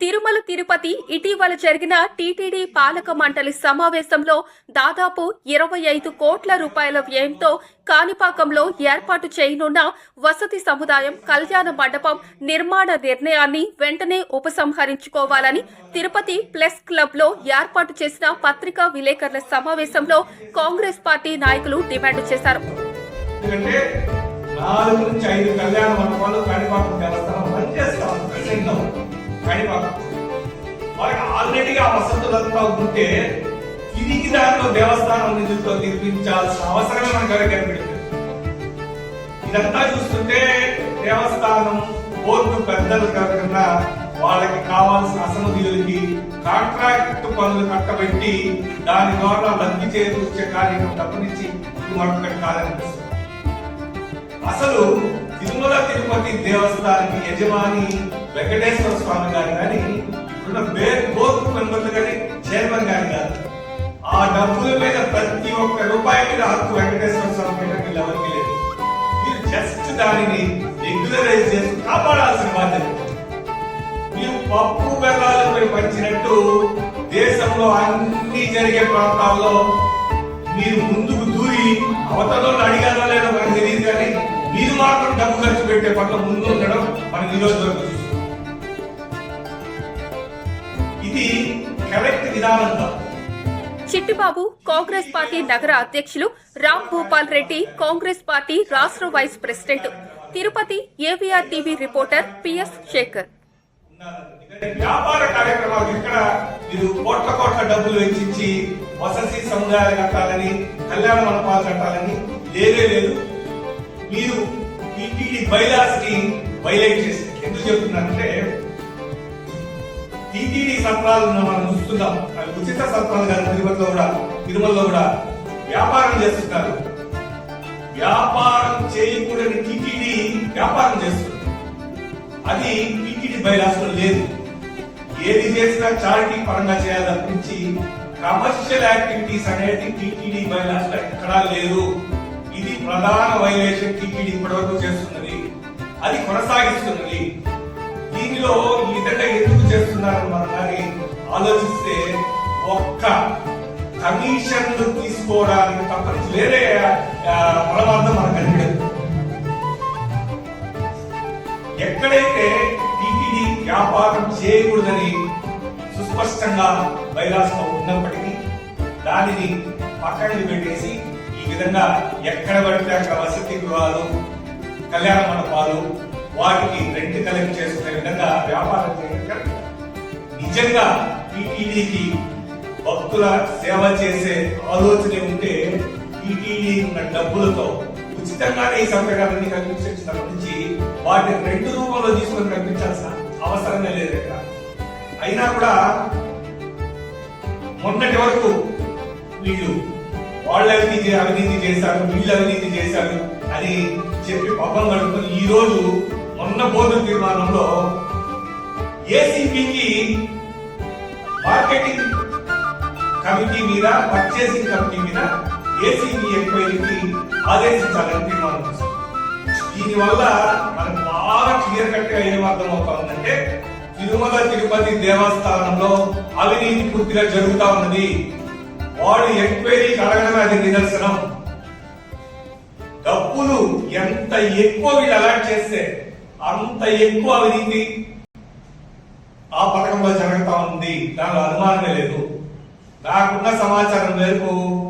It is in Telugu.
తిరుమల తిరుపతి ఇటీవల జరిగిన టీటీడీ పాలక మండలి సమావేశంలో దాదాపు ఇరవై ఐదు కోట్ల రూపాయల వ్యయంతో కాణిపాకంలో ఏర్పాటు చేయనున్న వసతి సముదాయం కళ్యాణ మండపం నిర్మాణ నిర్ణయాన్ని వెంటనే ఉపసంహరించుకోవాలని తిరుపతి ప్లస్ క్లబ్లో ఏర్పాటు చేసిన పత్రికా విలేకరుల సమావేశంలో కాంగ్రెస్ పార్టీ నాయకులు డిమాండ్ చేశారు. వాళ్ళకి ఆల్రెడీగా వసతులంతా ఉంటే తిరిగి దాంట్లో దేవస్థానం నిధులతో నిర్మించాల్సిన అవసరమే మనకు ఎవరికి ఇదంతా చూస్తుంటే దేవస్థానం బోర్డు పెద్దలు కాకుండా వాళ్ళకి కావాల్సిన అసమధులకి కాంట్రాక్ట్ పనులు కట్టబెట్టి దాని ద్వారా లబ్ధి చేకూర్చే కార్యక్రమం తప్పనిచ్చి మరొకటి కాదనిపిస్తుంది. అసలు తిరుమల తిరుపతి దేవస్థానానికి యజమాని వెంకటేశ్వర స్వామి గారు కానీ ఇప్పుడున్న బే- బోర్డు మెంబర్లు కానీ చైర్మన్ గారు కాదు. ఆ డబ్బుల మీద ప్రతి ఒక్క రూపాయి మీద హక్కు వెంకటేశ్వర స్వామి మీద వీళ్ళు ఎవరికి లేదు. మీరు జస్ట్ దానిని రెగ్యులరైజ్ చేసి కాపాడాల్సిన బాధ్యత మీరు పప్పు బెల్లాలపై పంచినట్టు దేశంలో అన్ని జరిగే ప్రాంతాల్లో మీరు ముందుకు దూరి అవతలలో అడిగారో లేదో పెట్టే పట్ల ముందు ఉండడం మనం ఈ రోజు వరకు చూస్తున్నాం ఇది కరెక్ట్ విధానం కాదు. చిట్టిబాబు కాంగ్రెస్ పార్టీ నగర అధ్యక్షులు రామ్ భూపాల్ రెడ్డి కాంగ్రెస్ పార్టీ రాష్ట్ర vice president Tirupati AVR TV reporter PS Shekar. వ్యాపార కార్యక్రమాలు ఇక్కడ మీరు కోట్ల కోట్ల డబ్బులు వెచ్చించి వసతి సముదాయాలు కట్టాలని కళ్యాణ మండపాలు కట్టాలని లేదే లేదు. మీరు టీటీడీ బైలాస్ని వైలేట్ చేసింది ఎందుకు చెప్తున్నారంటే టీటీడీ సత్రాలు మనం చూస్తున్నాం. అవి ఉచిత సత్రాలు కాదు తిరుపతిలో కూడా తిరుమలలో కూడా వ్యాపారం చేస్తున్నారు వ్యాపారం చేయకూడని టీటీడీ వ్యాపారం చేస్తుంది. అది టీటీడీ బైలాస్లో లేదు. ఏది చేసినా చారిటీ పరంగా చేయాలనిపించి కమర్షియల్ యాక్టివిటీస్ అనేది టీటీడీ బైలాస్లో ఎక్కడా లేదు. ఇది ప్రధాన వైలేషన్ టీటీడీ ఇప్పటివరకు చేస్తున్నది. అది కొనసాగిస్తున్నది. దీనిలో ఈ విధంగా ఎందుకు చేస్తున్నారని మనం కానీ ఆలోచిస్తే ఒక్క కమిషన్లు తీసుకోవడానికి తప్ప వేరే ఆ, మనకు కనిపించదు. ఎక్కడైతే టీటీడీ వ్యాపారం చేయకూడదని సుస్పష్టంగా బైలాస్లో ఉన్నప్పటికీ దానిని పక్కన పెట్టేసి విధంగా ఎక్కడ పడితే అక్కడ వసతి గృహాలు కళ్యాణ మండపాలు వాటికి రెంట్ కలెక్ట్ చేసుకునే విధంగా వ్యాపారం చేయడం నిజంగా టీటీడీకి భక్తుల సేవ చేసే ఆలోచన ఉంటే టీటీడీ ఉన్న డబ్బులతో ఉచితంగానే ఈ సౌకర్యాలన్నీ కల్పించినప్పటి నుంచి వాటిని రెండు రూపంలో తీసుకొని కల్పించాల్సిన అవసరమే లేదు ఇక్కడ. అయినా కూడా మొన్నటి వరకు వీళ్ళు వాళ్ళు అవినీతి అవినీతి చేశారు వీళ్ళు అవినీతి చేశారు అని చెప్పి పబ్బం గడుపుకొని ఈ రోజు మొన్న బోర్డు తీర్మానంలో ఏసీపీకి మార్కెటింగ్ కమిటీ మీద పర్చేసింగ్ కమిటీ మీద ఏసీపీ ఎంక్వైరీకి ఆదేశించాలని తీర్మానం చేశారు. దీనివల్ల మనకు బాగా క్లియర్ కట్గా ఏం అర్థం అవుతుందంటే తిరుమల తిరుపతి దేవస్థానంలో అవినీతి పూర్తిగా జరుగుతా ఉన్నది. వాడు ఎంక్వైరీకి అడగడమే అది నిదర్శనం. డబ్బులు ఎంత ఎక్కువ వీళ్ళు అలాట్ చేస్తే అంత ఎక్కువ అవినీతి ఆ పథకంలో జరుగుతా ఉంది. దానిలో అనుమానమే లేదు. నాకున్న సమాచారం మేరకు